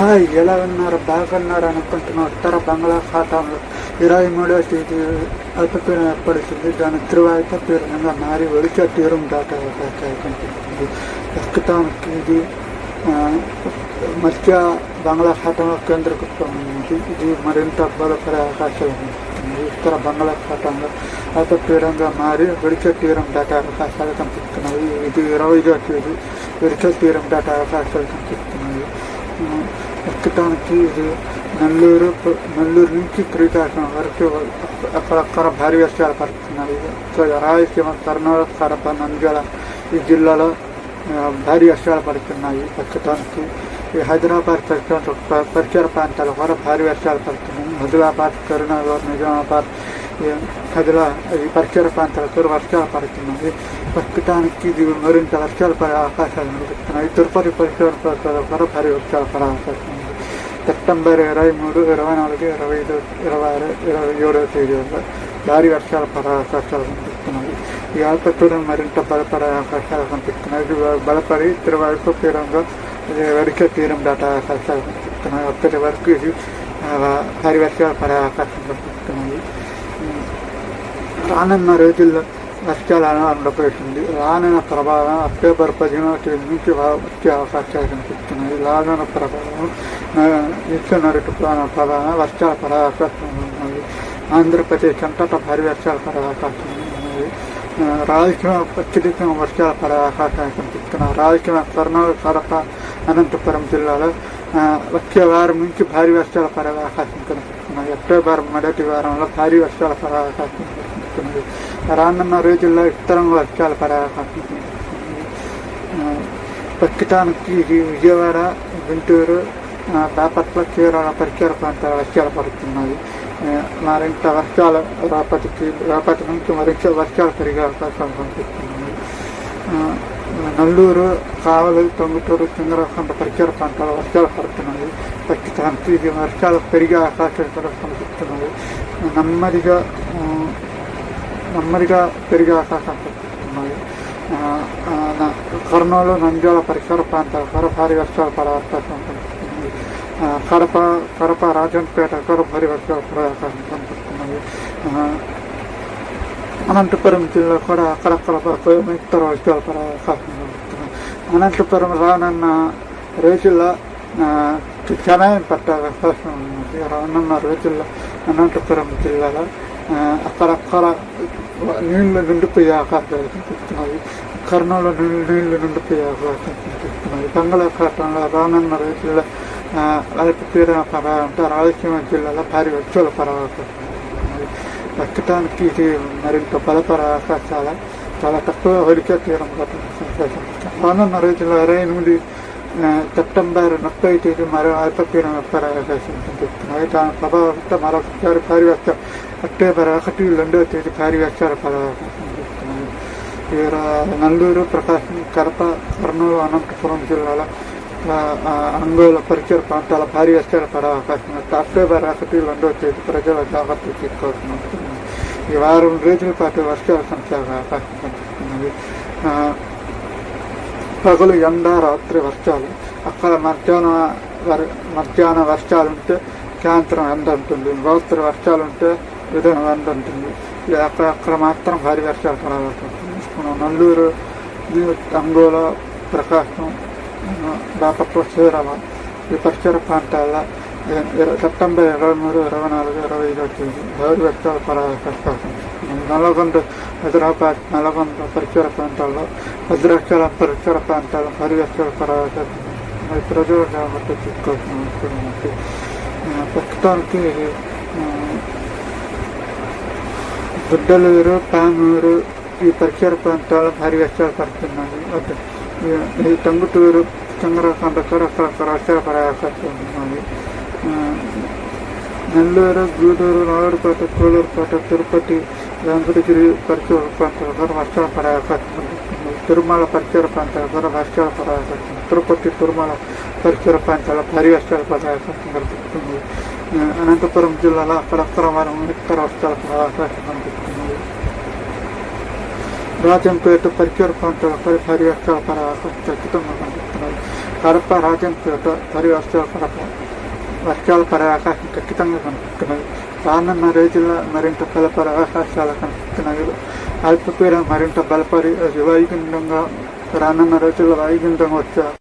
Hi ఎలా ఉన్నారు? బాగున్నారు అనుకుంటున్న ఉత్తర బంగాళాఖాతంలో ఇరవై మూడవ తేదీ అల్పపీడనం ఏర్పడుతుంది దాని ధ్రువాయిత పీడనంగా మారి ఒడిచా తీరం దాటే అవకాశాలు కనిపిస్తుంది. ప్రస్తుతానికి ఇది ఆ, మధ్య బంగాళాఖాతంలో కేంద్రీకృతమైంది ఇది మరింత బలపడే అవకాశాలు కనిపిస్తుంది ఉత్తర బంగాళాఖాతంలో అల్పపీడంగా మారి ఒడిచా తీరం దాటే అవకాశాలు కనిపిస్తున్నాయి. ఇది ఇరవై ఐదవ తేదీ ఒడిచా తీరం దాటే అవకాశాలు కనిపిస్తున్నాయి. ఎక్కటానికి ఇది నెల్లూరు నెల్లూరు నుంచి శ్రీకాకుళం వరకు అక్కడక్కడ భారీ వర్షాలు పడుతున్నాయి. సో రాయలసీమ కర్నూలు కడప నంద్యాల ఈ జిల్లాలో భారీ వర్షాలు పడుతున్నాయి ప్రస్తుతానికి ఈ హైదరాబాద్ పరిసర పరిసర ప్రాంతాల కూడా భారీ వర్షాలు పడుతున్నాయి. మధురాబాద్ కరీంనగర్ నిజామాబాద్ కదల అది ఈ పరిసర ప్రాంతాలతో వర్షాలు పడుతున్నాయి. ప్రస్తుతానికి ఇది మరింత వర్షాలు పడే అవకాశాలు కనిపిస్తున్నాయి. తిరుపతి పరిసర ప్రాంతాల కూడా భారీ వర్షాలు పడే అవకాశం ఉంది. సెప్టెంబర్ ఇరవై మూడు ఇరవై నాలుగు ఇరవై ఐదు ఇరవై ఆరు ఇరవై ఏడవ తేదీల్లో భారీ వర్షాలు పడే అవకాశాలు కనిపిస్తున్నాయి. ఈ అల్పపీడనం మరింత బలపడే అవకాశాలు కనిపిస్తున్నాయి. బలపడి తిరువైపు తీరంగా ఇది వరిక తీరం దాటే అవకాశాలు కనిపిస్తున్నాయి. అప్పటి వరకు ఇది భారీ వర్షాలు పడే అవకాశం కనిపిస్తున్నాయి. రానున్న రోజుల్లో వర్షాలు ఉండబోతుంది రానున్న ప్రభావం అక్టోబర్ పదిహేనవ తేదీ నుంచి వచ్చే అవకాశాలు కనిపిస్తున్నాయి. రానున్న ప్రభావం ఆ, ఈశాన్య ప్రభావం వర్షాలు పడే అవకాశం ఉన్నాయి ఆంధ్రప్రదేశ్ అంతటా భారీ వర్షాలు పడే అవకాశం ఉన్నాయి రాయలసీమ అత్యధికంగా వర్షాలు పడే అవకాశాలు కనిపిస్తున్నాయి. రాయలసీమ కర్నూలు కడప అనంతపురం జిల్లాలో వచ్చే వారం నుంచి భారీ వర్షాలు పడే అవకాశం కనిపిస్తున్నాయి. అక్టోబర్ మొదటి వారంలో భారీ వర్షాలు పడే అవకాశం ఉంటుంది రానున్న రోజుల్లో ఉత్తరంగా వర్షాలు పడే ప్రస్తుతానికి ఇది విజయవాడ గుంటూరు బాపట్ల చీరాల పరిసర ప్రాంతాల వర్షాలు పడుతున్నాయి. మరింత వర్షాలు రాపటికి రాపతి నుంచి మరింత వర్షాలు పెరిగే అవకాశాలు కనిపిస్తున్నాయి నల్లూరు కావలి తొంగుటూరు చంద్రకొండ పరిసర ప్రాంతాల వర్షాలు పడుతున్నాయి. ప్రస్తుతానికి ఇది వర్షాలు పెరిగే అవకాశాలు కూడా కనిపిస్తున్నాయి. నెమ్మదిగా నెమ్మదిగా పెరిగే అవకాశాలు కనిపిస్తున్నాయి కర్నూలు నంద్యాల పరిసర ప్రాంతాలు కూడా భారీ వర్షాలు పడే అవకాశం కనిపిస్తుంది. కడప కడప రాజంపేట కూడా భారీ వర్షాలు పడే అవకాశం కనిపిస్తున్నాయి అనంతపురం జిల్లా కూడా అక్కడక్కడ ఇతర వర్షాలు పడే అవకాశం కనిపిస్తున్నాయి అనంతపురం రానున్న రోజుల్లో చెనాయం పట్టే అవకాశం ఉంది. రానున్న రోజుల్లో అనంతపురం జిల్లాలో అక్కడక్కడ నీళ్ళు నిండిపోయే అవకాశాలు కనిపిస్తున్నాయి. కర్నూలు నీళ్ళు నీళ్ళు నిండిపోయే అవకాశం కనిపిస్తున్నాయి. బంగాళాఖాతంలో రానున్న రైతుల ఆ, అల్పపీడన ప్రభావంతో రాయలసీమ జిల్లాలో భారీ వర్షాలు పడే ప్రస్తుతానికి ఇది మరింత బలపడే అవకాశాలు చాలా తక్కువ వరికే తీరం రానున్న రోజుల్లో ఇరవై ఎనిమిది సెప్టెంబర్ ముప్పై తేదీ మరో అల్పపీడనం ఏర్పడే దాని ప్రభావంతో మరొకసారి భారీ వర్షం అక్టోబర్ ఒకటి రెండవ తేదీ భారీ వర్షాలు పడే అవకాశం ప్రకాశం కడప కర్నూలు అనంతపురం జిల్లాల అంగోల పరిచయ పరిసర ప్రాంతాల భారీ వర్షాలు పడే అవకాశం ఉంది అక్టోబర్ ఒకటి రెండవ తేదీ ప్రజల జాగ్రత్తలు తీసుకోవాల్సిన అవసరం ఈ వారం రోజుల పాటు వర్షాలు కొనసాగే అవకాశం కనిపిస్తున్నది పగలు ఎండ రాత్రి వర్షాలు. అక్కడ మధ్యాహ్నం వర్- మధ్యాహ్నం వర్షాలు ఉంటే సాయంత్రం ఎండ ఉంటుంది రాత్రి వర్షాలు ఉంటే ఉదయం ఎండ ఉంటుంది అక్కడ అక్కడ మాత్రం భారీ వర్షాలు పడాల్సి తీసుకున్నాం నెల్లూరు ఈ ప్రకాశం బాపట్ల చీరాల ఈ పరిసర ప్రాంతాల్లో సెప్టెంబర్ ఇరవై మూడు ఇరవై నాలుగు ఇరవై ఐదో తేదీ గౌరీ వర్షాలు పడే నల్గొండ హైదరాబాద్ నల్గొండ పరిసర ప్రాంతాల్లో భద్రాచలం పరిసర ప్రాంతాల్లో భారీ వర్షాలు పడే ఉంది. ప్రజలు జాగ్రత్త తీసుకోవాల్సిన ప్రస్తుతానికి గుడ్డలూరు పామూరు ఈ పరిసర ప్రాంతాల్లో భారీ వర్షాలు పడుతున్నాయి ఈ- టంగుటూరు చంద్రకొండ కూడా అక్కడక్కడ వర్షాలు పడే అవకాశం ఉన్నాయి నెల్లూరు గూడూరు నాయుడుపేట కోలూరుపేట తిరుపతి వెంకటగిరి పరిచయ ప్రాంతాలు కూడా వర్షాలు పడే అవకాశం ఉంది తిరుమల పరిచయ ప్రాంతాలు కూడా వర్షాలు పడే అవకాశం తిరుపతి తిరుమల పరిసర ప్రాంతాల భారీ వర్షాలు పడే అవకాశం కనిపిస్తుంది అనంతపురం జిల్లాలో అక్కడక్కడ వారం ఇతర వర్షాలు పడే అవకాశం కనిపిస్తుంది రాజంపేట పరిసర ప్రాంతాలపై భారీ వర్షాలు పడే అవకాశం ఖచ్చితంగా కనిపిస్తున్నాయి కడప రాజంపేట భారీ వర్షాలు పడే వర్షాల పడే ఖచ్చితంగా కనిపిస్తున్నది రానున్న రోజుల్లో మరింత బలపర అవకాశాలు కనిపిస్తున్నాయి అల్పపీడనం మరింత బలపడి వాయుగుండంగా రానున్న రోజుల్లో వైగుండంగా వచ్చారు